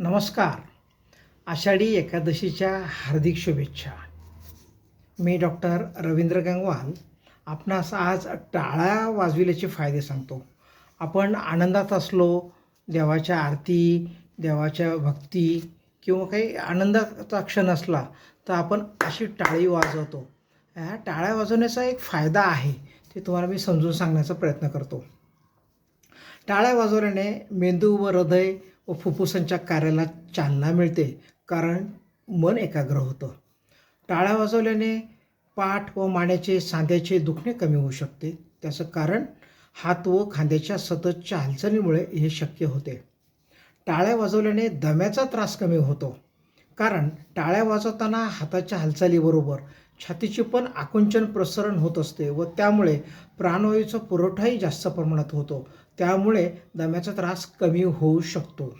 नमस्कार. आषाढी एकादशीच्या हार्दिक शुभेच्छा. मी डॉक्टर रवींद्र गंगवाल. आपणास आज टाळ्या वाजविल्याचे फायदे सांगतो. आपण आनंदात असलो देवाच्या आरती देवाच्या भक्ती किंवा काही आनंदाचा क्षण असला तर आपण अशी टाळी वाजवतो. ह्या टाळ्या वाजवण्याचा एक फायदा आहे ते तुम्हाला मी समजून सांगण्याचा प्रयत्न करतो. टाळ्या वाजवल्याने मेंदू व हृदय व फुफ्फुसांच्या कार्याला चालना मिळते कारण मन एकाग्र होतं. टाळ्या वाजवल्याने पाठ व मान्याचे सांध्याचे दुखणे कमी होऊ शकते. त्याचं कारण हात व खांद्याच्या सततच्या हालचालीमुळे हे शक्य होते. टाळ्या वाजवल्याने दम्याचा त्रास कमी होतो. कारण टाळ्या वाजवताना हाताच्या हालचालीबरोबर छातीचे पण आकुंचन प्रसरण होत असते व त्यामुळे प्राणवायूचा पुरवठाही जास्त प्रमाणात होतो. त्यामुळे दम्याचा त्रास कमी होऊ शकतो.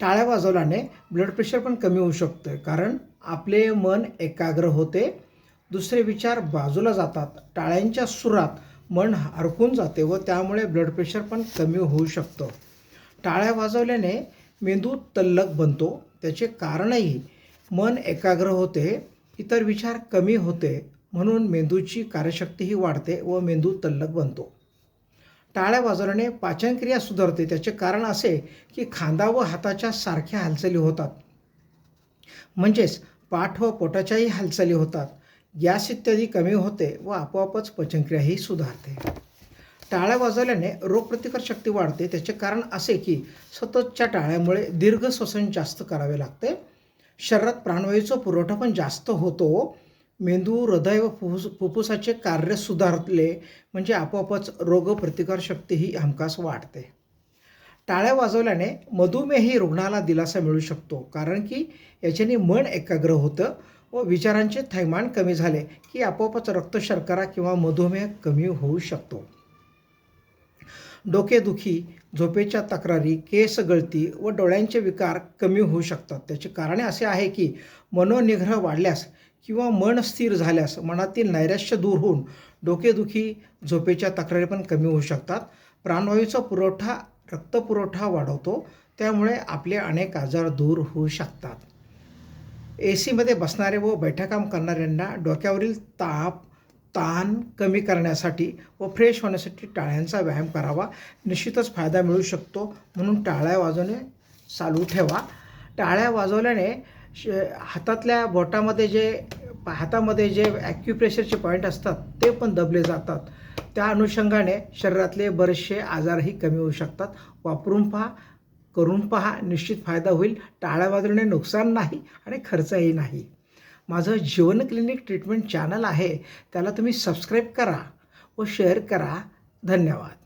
टाळ्या वाजवल्याने ब्लड प्रेशर पण कमी होऊ शकतं. कारण आपले मन एकाग्र होते. दुसरे विचार बाजूला जातात. टाळ्यांच्या सुरात मन हरकून जाते व त्यामुळे ब्लड प्रेशर पण कमी होऊ शकतं. टाळ्या वाजवल्याने मेंदू तल्लक बनतो. त्याचे कारणही मन एकाग्र होते इतर विचार कमी होते म्हणून मेंदूची कार्यशक्तीही वाढते व मेंदू तल्लक बनतो. टाळ्या वाजवल्याने पाचनक्रिया सुधारते. त्याचे कारण असे की खांदा व हाताच्या सारख्या हालचाली होतात. म्हणजेच पाठ व पोटाच्याही हालचाली होतात. गॅस इत्यादी कमी होते व आपोआपच पचनक्रियाही सुधारते. टाळ्या वाजवल्याने रोगप्रतिकार शक्ती वाढते. त्याचे कारण असे की सततच्या टाळ्यामुळे दीर्घ श्वसन जास्त करावे लागते. शरीरात प्राणवायूचा पुरवठा पण जास्त होतो. मेंदू हृदय व फुफ्फुस फुफ्फुसाचे कार्य सुधारले. म्हणजे आपोआपच रोगप्रतिकारशक्ती ही हमखास वाढते. टाळ्या वाजवल्याने मधुमेही रुग्णाला दिलासा मिळू शकतो. कारण की याच्याने मन एकाग्र होतं व विचारांचे थैमान कमी झाले की आपोआपच रक्तशर्करा किंवा मधुमेह कमी होऊ शकतो. डोकेदुखी झोपेच्या तक्रारी केस गळती व डोळ्यांचे विकार कमी होऊ शकतात. त्याचे कारणे असे आहे की मनोनिग्रह वाढल्यास किंवा मन स्थिर झाल्यास मनातील नैराश्य दूर होऊन डोकेदुखी झोपेच्या तक्रारी पण कमी होऊ शकतात. प्राणवायूचा पुरवठा रक्तपुरवठा वाढवतो. त्यामुळे आपले अनेक आजार दूर होऊ शकतात. ए सीमध्ये बसणारे व बैठकाम करणाऱ्यांना डोक्यावरील ताप ताण कमी करण्यासाठी व फ्रेश होण्यासाठी टाळ्यांचा व्यायाम करावा. निश्चितच फायदा मिळू शकतो. म्हणून टाळ्या वाजवणे चालू ठेवा. टाळ्या वाजवल्याने श हातातल्या बोटामध्ये जे हातामध्ये जे ॲक्युप्रेशरचे पॉईंट असतात ते पण दबले जातात. त्या अनुषंगाने शरीरातले बरेचसे आजारही कमी होऊ शकतात. वापरून पहा करून पहा निश्चित फायदा होईल. टाळ्या वाजवणे नुकसान नाही आणि खर्चही नाही. माझं जीवन क्लिनिक ट्रीटमेंट चॅनल आहे त्याला तुम्ही सबस्क्राईब करा व शेअर करा. धन्यवाद.